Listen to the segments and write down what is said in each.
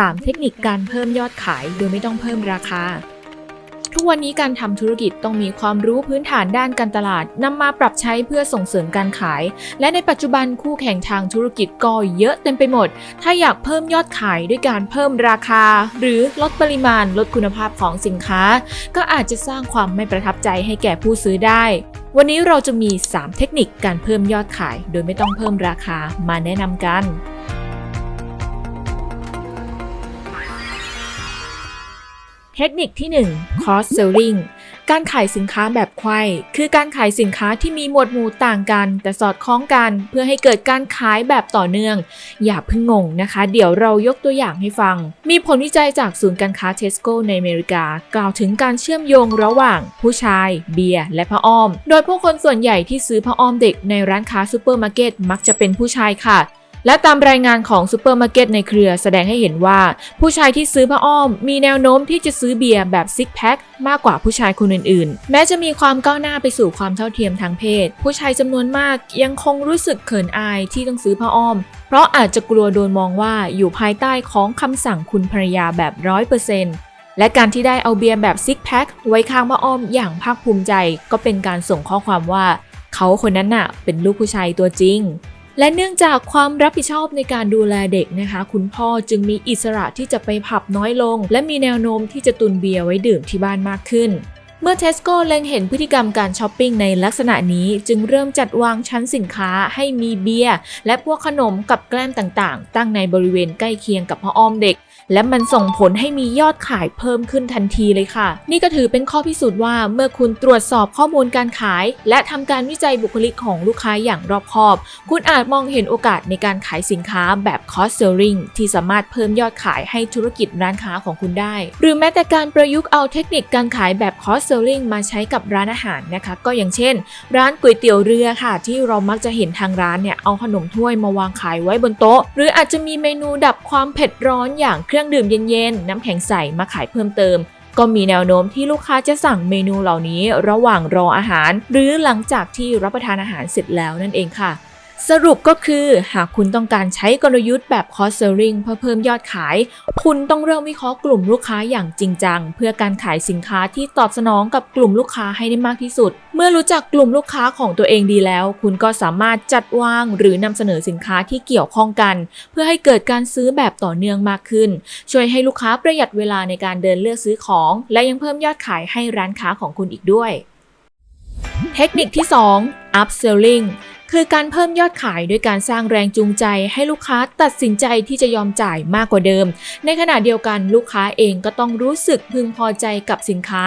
3 เทคนิคการเพิ่มยอดขายโดยไม่ต้องเพิ่มราคา ทุกวันนี้การทำธุรกิจต้องมีความรู้พื้นฐานด้านการตลาดนำมาปรับใช้เพื่อส่งเสริมการขาย และในปัจจุบันคู่แข่งทางธุรกิจก็เยอะเต็มไปหมด ถ้าอยากเพิ่มยอดขายด้วยการเพิ่มราคา หรือลดปริมาณลดคุณภาพของสินค้า ก็อาจจะสร้างความไม่ประทับใจให้แก่ผู้ซื้อได้ วันนี้เราจะมี 3 เทคนิคการเพิ่มยอดขาย โดยไม่ต้องเพิ่มราคามาแนะนำกัน เทคนิคที่ 1 cross selling การขายสินค้าแบบไขว้คือการขายสินค้าที่มีหมวดหมู่ต่างกัน แต่สอดคล้องกันเพื่อให้เกิดการขายแบบต่อเนื่อง อย่าเพิ่งงงนะคะ เดี๋ยวเรายกตัวอย่างให้ฟัง มีผลวิจัยจากศูนย์การค้าเทสโก้ในอเมริกา กล่าวถึงการเชื่อมโยงระหว่าง ผู้ชาย เบียร์และผ้าอ้อม โดยผู้คนส่วนใหญ่ที่ซื้อผ้าอ้อมเด็กในร้านค้าซูเปอร์มาร์เก็ตมักจะเป็นผู้ชายค่ะ และตามรายงานของซูเปอร์มาร์เก็ตในเครือแสดงให้เห็นว่า ผู้ชายที่ซื้อผ้าอ้อม มีแนวโน้มที่จะซื้อเบียร์แบบซิกแพคมากกว่าผู้ชายคนอื่นๆ แม้จะมีความก้าวหน้าไปสู่ความเท่าเทียมทางเพศ ผู้ชายจำนวนมากยังคงรู้สึกเขินอายที่ต้องซื้อผ้าอ้อม เพราะอาจจะกลัวโดนมองว่าอยู่ภายใต้ของคำสั่งคุณภรรยาแบบร้อยเปอร์เซ็นต์และการที่ได้เอาเบียร์แบบซิกแพคไว้ข้างผ้าอ้อมอย่างภาคภูมิใจ ก็เป็นการส่งข้อความว่า เขาคนนั้นน่ะ เป็นลูกผู้ชายตัวจริง และเนื่องจากความรับผิดชอบในการดูแลเด็กนะคะ คุณพ่อจึงมีอิสระที่จะไปผับน้อยลง และมีแนวโน้มที่จะตุนเบียร์ไว้ดื่มที่บ้านมากขึ้น เมื่อเทสโก้เล็งเห็นพฤติกรรมการช้อปปิ้งในลักษณะนี้จึงเริ่มจัดวางชั้นสินค้าให้มีเบียร์และพวกขนมกับแกล้มต่างๆ ตั้งในบริเวณใกล้เคียงกับพ่ออ้อมเด็ก และมันส่งผลให้มียอดขายเพิ่มขึ้นทันทีเลยค่ะ นี่ก็ถือเป็นข้อพิสูจน์ว่าเมื่อคุณตรวจสอบข้อมูลการขาย และทำการวิจัยบุคลิกของลูกค้าอย่างรอบคอบ คุณอาจมองเห็นโอกาสในการขายสินค้าแบบ cost selling ที่สามารถเพิ่มยอดขายให้ธุรกิจร้านค้าของคุณได้ หรือแม้แต่การประยุกต์เอาเทคนิคการขายแบบ cost selling มาใช้กับร้านอาหารนะคะ ก็อย่างเช่น ร้านก๋วยเตี๋ยวเรือค่ะ ที่เรามักจะเห็นทางร้านเนี่ยเอาขนมถ้วยมาวางขายไว้บนโต๊ะ หรืออาจจะมีเมนูดับความเผ็ดร้อนอย่างเครื่องดื่มเย็นๆ น้ำแข็งใสมาขายเพิ่มเติม ก็มีแนวโน้มที่ลูกค้าจะสั่งเมนูเหล่านี้ระหว่างรออาหาร หรือหลังจากที่รับประทานอาหารเสร็จแล้วนั่นเองค่ะ สรุปก็คือหากคุณต้องการใช้กลยุทธ์แบบ cost selling เพื่อเพิ่มยอดขาย คุณต้องเริ่มวิเคราะห์กลุ่มลูกค้าอย่างจริงจัง เพื่อการขายสินค้าที่ตอบสนองกับกลุ่มลูกค้าให้ได้มากที่สุด เมื่อรู้จักกลุ่มลูกค้าของตัวเองดีแล้ว คุณก็สามารถจัดวางหรือนำเสนอสินค้าที่เกี่ยวข้องกัน เพื่อให้เกิดการซื้อแบบต่อเนื่องมากขึ้น ช่วยให้ลูกค้าประหยัดเวลาในการเดินเลือกซื้อของ และยังเพิ่มยอดขายให้ร้านค้าของคุณอีกด้วย เทคนิคที่ 2 upselling คือการเพิ่มยอดขายด้วยการสร้างแรงจูงใจให้ลูกค้าตัดสินใจที่จะยอมจ่ายมากกว่าเดิม ในขณะเดียวกันลูกค้าเองก็ต้องรู้สึกพึงพอใจกับสินค้า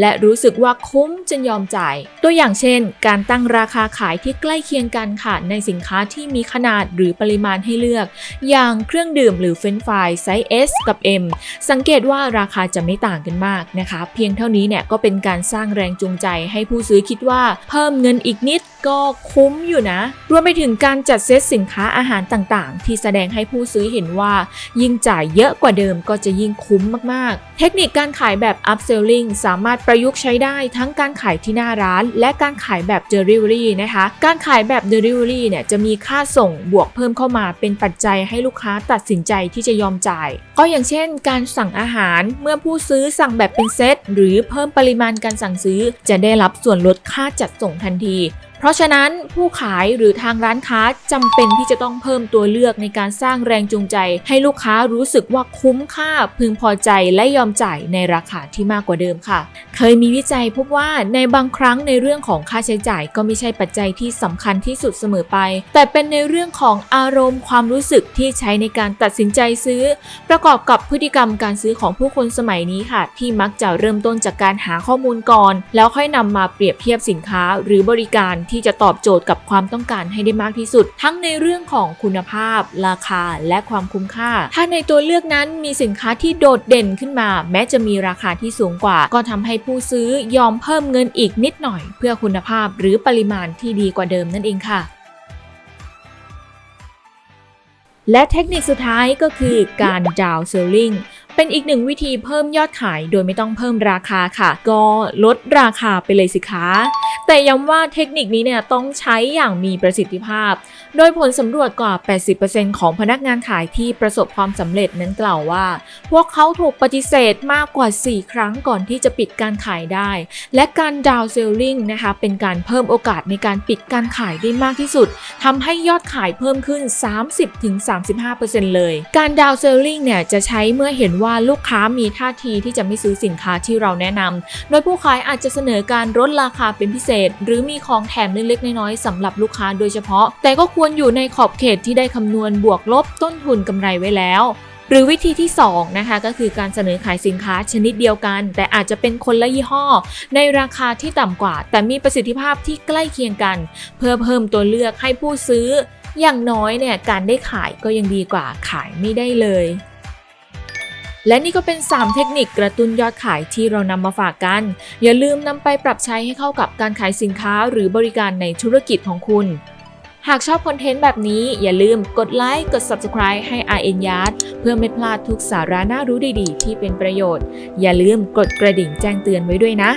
และรู้สึกว่าคุ้มจนยอมจ่าย ตัวอย่างเช่น การตั้งราคาขายที่ใกล้เคียงกันค่ะในสินค้าที่มีขนาดหรือปริมาณให้เลือก อย่างเครื่องดื่มหรือเฟรนช์ฟรายไซส์ S กับ M สังเกตว่าราคาจะไม่ต่างกันมากนะคะ เพียงเท่านี้เนี่ยก็เป็นการสร้างแรงจูงใจให้ผู้ซื้อคิดว่าเพิ่มเงินอีกนิดก็คุ้มอยู่นะ รวมไปถึงการจัดเซตสินค้าอาหารต่างๆ ที่แสดงให้ผู้ซื้อเห็นว่า ยิ่งจ่ายเยอะกว่าเดิมก็จะยิ่งคุ้มมากๆ เทคนิคการขายแบบ upselling สามารถประยุกต์ใช้ได้ทั้งการขายที่หน้าร้าน และการขายแบบ delivery นะคะ การขายแบบ delivery เนี่ยจะมีค่าส่งบวกเพิ่มเข้ามาเป็นปัจจัยให้ลูกค้าตัดสินใจที่จะยอมจ่าย ก็อย่างเช่น การสั่งอาหารเมื่อผู้ซื้อสั่งแบบเป็นเซตหรือเพิ่มปริมาณการสั่งซื้อ จะได้รับส่วนลดค่าจัดส่งทันที เพราะฉะนั้นผู้ขายหรือทางร้านค้าจำเป็นที่จะต้องเพิ่มตัวเลือกในการสร้างแรงจูงใจ ให้ลูกค้ารู้สึกว่าคุ้มค่าพึงพอใจและยอมจ่ายในราคาที่มากกว่าเดิมค่ะ เคยมีวิจัยพบว่าในบางครั้งในเรื่องของค่าใช้จ่ายก็ไม่ใช่ปัจจัยที่สำคัญที่สุดเสมอไป แต่เป็นในเรื่องของอารมณ์ความรู้สึกที่ใช้ในการตัดสินใจซื้อ ประกอบกับพฤติกรรมการซื้อของผู้คนสมัยนี้ค่ะ ที่มักจะเริ่มต้นจากการหาข้อมูลก่อน แล้วค่อยนำมาเปรียบเทียบสินค้าหรือบริการที่จะตอบโจทย์กับความต้องการให้ได้มากที่สุด ทั้งในเรื่องของคุณภาพ ราคาและความคุ้มค่า ถ้าในตัวเลือกนั้นมีสินค้าที่โดดเด่นขึ้นมา แม้จะมีราคาที่สูงกว่า ก็ทำให้ผู้ซื้อยอมเพิ่มเงินอีกนิดหน่อย เพื่อคุณภาพหรือปริมาณที่ดีกว่าเดิมนั่นเองค่ะและเทคนิคสุดท้ายก็คือการดาวเซลลิง เป็นอีกหนึ่งวิธีเพิ่มยอดขายโดยไม่ต้องเพิ่มราคาค่ะ ก็ลดราคาไปเลยสิคะแต่ย้ำว่าเทคนิคนี้เนี่ยต้องใช้อย่างมีประสิทธิภาพ โดยผลสำรวจกว่า 80%ของพนักงานขายที่ประสบความสำเร็จนั้นกล่าวว่า พวกเขาถูกปฏิเสธมากกว่า 4 ครั้งก่อนที่จะปิดการขายได้ และการดาวเซลลิงนะคะเป็นการเพิ่มโอกาสในการปิดการขายได้มากที่สุดทำให้ยอดขายเพิ่มขึ้น 30-35%เลย การดาวเซลลิงเนี่ยจะใช้เมื่อเห็นว่าาลูกค้ามีท่าทีที่จะไม่ซื้อสินค้าที่เราแนะนำโดยผู้ขายอาจจะเสนอการลดราคาเป็นพิเศษ หรือมีของแถมเล็กๆน้อยๆสำหรับลูกค้าโดยเฉพาะ แต่ก็ควรอยู่ในขอบเขตที่ได้คำนวณบวกลบต้นทุนกำไรไว้แล้วหรือวิธีที่2นะคะก็คือการเสนอขายสินค้าชนิดเดียวกัน แต่อาจจะเป็นคนละยี่ห้อ ในราคาที่ต่ำกว่า แต่มีประสิทธิภาพที่ใกล้เคียงกัน เพื่อเพิ่มตัวเลือกให้ผู้ซื้อ อย่างน้อยเนี่ยการได้ขายก็ยังดีกว่าขายไม่ได้เลย และนี่ก็เป็น 3 เทคนิคกระตุ้นยอดขายที่เรานำมาฝากกัน อย่าลืมนำไปปรับใช้ให้เข้ากับการขายสินค้าหรือบริการในธุรกิจของคุณ หากชอบคอนเทนต์แบบนี้อย่าลืมกดไลค์กด Subscribe ให้ RN Yard เพื่อไม่พลาดทุกสาระน่ารู้ดีๆ ที่เป็นประโยชน์ อย่าลืมกดกระดิ่งแจ้งเตือนไว้ด้วยนะ